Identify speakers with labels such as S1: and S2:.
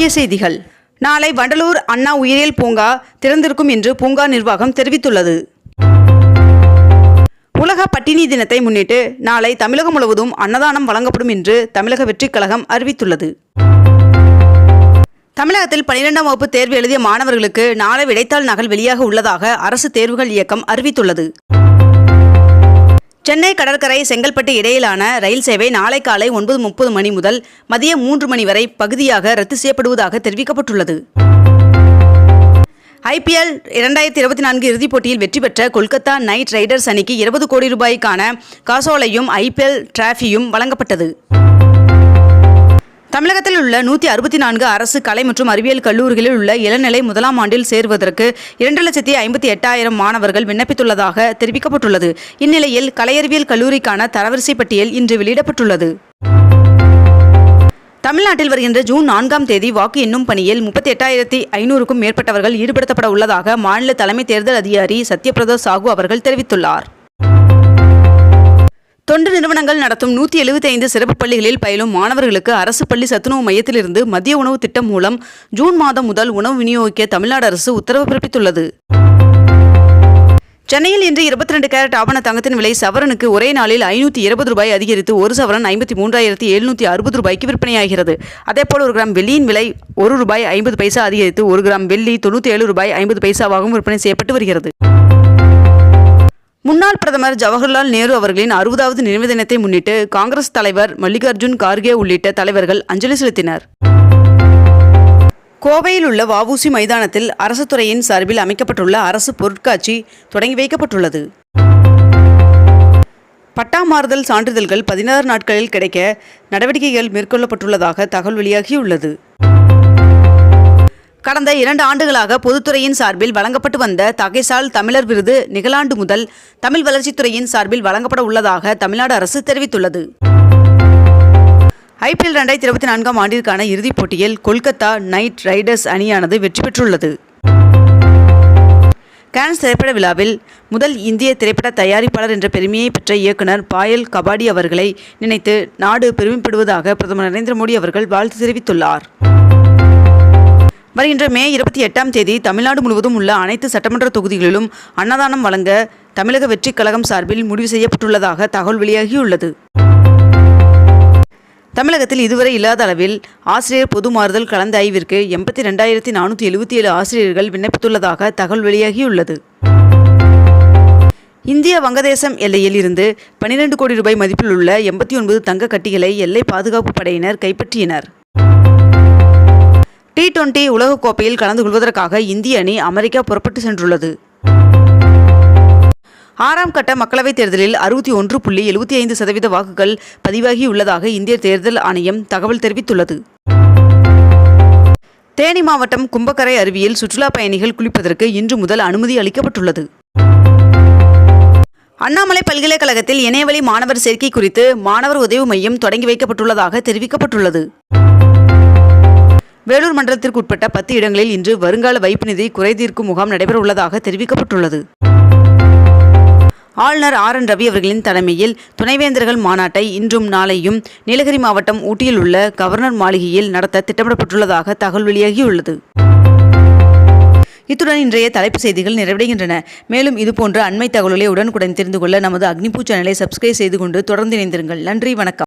S1: முக்கிய செய்திகள். நாளை வண்டலூர் அண்ணா உயிரியல் பூங்கா திறந்திருக்கும் என்று பூங்கா நிர்வாகம் தெரிவித்துள்ளது. உலக பட்டினி தினத்தை முன்னிட்டு நாளை தமிழகம் முழுவதும் அன்னதானம் வழங்கப்படும் என்று தமிழக வெற்றிக் கழகம் அறிவித்துள்ளது. தமிழகத்தில் பனிரெண்டாம் வகுப்பு தேர்வு எழுதிய மாணவர்களுக்கு நாளை விடைத்தாள் நகல் வெளியாக உள்ளதாக அரசு தேர்வுகள் இயக்கம் அறிவித்துள்ளது. சென்னை கடற்கரை செங்கல்பட்டு இடையிலான ரயில் சேவை நாளை காலை ஒன்பது முப்பது மணி முதல் மதியம் மூன்று மணி வரை பகுதியாக ரத்து செய்யப்படுவதாக தெரிவிக்கப்பட்டுள்ளது. ஐபிஎல் இரண்டாயிரத்தி இருபத்தி நான்கு இறுதிப் போட்டியில் வெற்றி பெற்ற கொல்கத்தா நைட் ரைடர்ஸ் அணிக்கு இருபது கோடி ரூபாய்க்கான காசோலையும் ஐபிஎல் டிராஃபியும் வழங்கப்பட்டது. தமிழகத்தில் உள்ள நூற்றி அறுபத்தி நான்கு அரசு கலை மற்றும் அறிவியல் கல்லூரிகளில் உள்ள இளநிலை முதலாம் ஆண்டில் சேருவதற்கு இரண்டு லட்சத்தி ஐம்பத்தி எட்டாயிரம் மாணவர்கள் விண்ணப்பித்துள்ளதாக தெரிவிக்கப்பட்டுள்ளது. இந்நிலையில் கலையறிவியல் கல்லூரிக்கான தரவரிசை பட்டியல் இன்று வெளியிடப்பட்டுள்ளது. தமிழ்நாட்டில் வருகின்ற ஜூன் நான்காம் தேதி வாக்கு எண்ணும் பணியில் முப்பத்தி எட்டாயிரத்தி ஐநூறுக்கும் மேற்பட்டவர்கள் ஈடுபடுத்தப்பட உள்ளதாக மாநில தலைமை தேர்தல் அதிகாரி சத்யபிரதா சாகு அவர்கள் தெரிவித்துள்ளார். தொண்டு நிறுவனங்கள் நடத்தும் நூற்றி எழுபத்தி ஐந்து சிறப்பு பள்ளிகளில் பயிலும் மாணவர்களுக்கு அரசு பள்ளி சத்துணவு மையத்திலிருந்து மதிய உணவு திட்டம் மூலம் ஜூன் மாதம் முதல் உணவு விநியோகிக்க தமிழ்நாடு அரசு உத்தரவு பிறப்பித்துள்ளது. சென்னையில் இன்று இருபத்தி ரெண்டு கேரட் ஆபண தங்கத்தின் விலை சவரனுக்கு ஒரே நாளில் ஐநூற்றி இருபது ரூபாய் அதிகரித்து ஒரு சவரன் ஐம்பத்தி மூன்றாயிரத்தி எழுநூற்றி அறுபது ரூபாய்க்கு விற்பனையாகிறது. அதேபோல் ஒரு கிராம் வெள்ளியின் விலை ஒரு ரூபாய் ஐம்பது பைசா அதிகரித்து ஒரு கிராம் வெள்ளி தொண்ணூற்றி ஏழு ரூபாய் ஐம்பது பைசாவாகவும் விற்பனை செய்யப்பட்டு வருகிறது. முன்னாள் பிரதமர் ஜவஹர்லால் நேரு அவர்களின் அறுபதாவது நினைவு தினத்தை முன்னிட்டு காங்கிரஸ் தலைவர் மல்லிகார்ஜுன் கார்கே உள்ளிட்ட தலைவர்கள் அஞ்சலி செலுத்தினர். கோவையில் உள்ள வஉசி மைதானத்தில் அரசு துறையின் சார்பில் அமைக்கப்பட்டுள்ள அரசு பொருட்காட்சி தொடங்கி வைக்கப்பட்டுள்ளது. பட்டா மாறுதல் சான்றிதழ்கள் பதினாறு நாட்களில் கிடைக்க நடவடிக்கைகள் மேற்கொள்ளப்பட்டுள்ளதாக தகவல் வெளியாகியுள்ளது. கடந்த இரண்டு ஆண்டுகளாக பொதுத்துறையின் சார்பில் வழங்கப்பட்டு வந்த தகைசால் தமிழர் விருது நிகழாண்டு முதல் தமிழ் வளர்ச்சித்துறையின் சார்பில் வழங்கப்பட உள்ளதாக தமிழ்நாடு அரசு தெரிவித்துள்ளது. ஐபிஎல் ரெண்டாயிரத்தி இருபத்தி நான்காம் ஆண்டிற்கான இறுதிப் போட்டியில் கொல்கத்தா நைட் ரைடர்ஸ் அணியானது வெற்றி பெற்றுள்ளது. கேன்ஸ் திரைப்பட விழாவில் முதல் இந்திய திரைப்பட தயாரிப்பாளர் என்ற பெருமையை பெற்ற இயக்குனர் பாயல் கபாடி அவர்களை நினைத்து நாடு பெருமைப்படுவதாக பிரதமர் நரேந்திர மோடி அவர்கள் வாழ்த்து தெரிவித்துள்ளார். வருகின்ற மே இருபத்தி எட்டாம் தேதி தமிழ்நாடு முழுவதும் உள்ள அனைத்து சட்டமன்ற தொகுதிகளிலும் அன்னதானம் வழங்க தமிழக வெற்றிக் கழகம் சார்பில் முடிவு செய்யப்பட்டுள்ளதாக தகவல் வெளியாகியுள்ளது. தமிழகத்தில் இதுவரை இல்லாத அளவில் ஆசிரியர் பொது மாறுதல் கலந்த ஆய்விற்கு எண்பத்தி ரெண்டாயிரத்தி நானூற்றி எழுபத்தி ஏழு ஆசிரியர்கள் விண்ணப்பித்துள்ளதாக தகவல் வெளியாகியுள்ளது. இந்திய வங்கதேசம் எல்லையில் இருந்து பனிரெண்டு கோடி ரூபாய் மதிப்பில் உள்ள எண்பத்தி ஒன்பது தங்க கட்டிகளை எல்லை பாதுகாப்பு படையினர் கைப்பற்றினர். டி டுவெண்டி உலகக்கோப்பையில் கலந்து கொள்வதற்காக இந்திய அணி அமெரிக்கா புறப்பட்டு சென்றுள்ளது. ஆறாம் கட்ட மக்களவைத் தேர்தலில் அறுபத்தி ஒன்று புள்ளி எழுபத்தி ஐந்து சதவீத வாக்குகள் பதிவாகியுள்ளதாக இந்திய தேர்தல் ஆணையம் தகவல் தெரிவித்துள்ளது. தேனி மாவட்டம் கும்பக்கரை அருவியில் சுற்றுலா பயணிகள் குளிப்பதற்கு இன்று முதல் அனுமதி அளிக்கப்பட்டுள்ளது. அண்ணாமலை பல்கலைக்கழகத்தில் இணையவழி மாணவர் சேர்க்கை குறித்து மாணவர் உதவி மையம் தொடங்கி வைக்கப்பட்டுள்ளதாக தெரிவிக்கப்பட்டுள்ளது. வேலூர் மண்டலத்திற்குட்பட்ட பத்து இடங்களில் இன்று வருங்கால வைப்பு நிதி குறைதீர்க்கும் முகாம் நடைபெற உள்ளதாக தெரிவிக்கப்பட்டுள்ளது. ஆளுநர் ஆர் என் ரவி அவர்களின் தலைமையில் துணைவேந்தர்கள் மாநாட்டை இன்றும் நாளையும் நீலகிரி மாவட்டம் ஊட்டியில் உள்ள கவர்னர் மாளிகையில் நடத்த திட்டமிடப்பட்டுள்ளதாக தகவல் வெளியாகியுள்ளது. இத்துடன் இன்றைய தலைப்பு செய்திகள் நிறைவடைகின்றன. மேலும் இதுபோன்ற அண்மை தகவல்களை உடனுக்குடன் தெரிந்து கொள்ள நமது அக்னிபூ சேனலை சப்ஸ்கிரைப் செய்து கொண்டு தொடர்ந்து இணைந்திருங்கள். நன்றி வணக்கம்.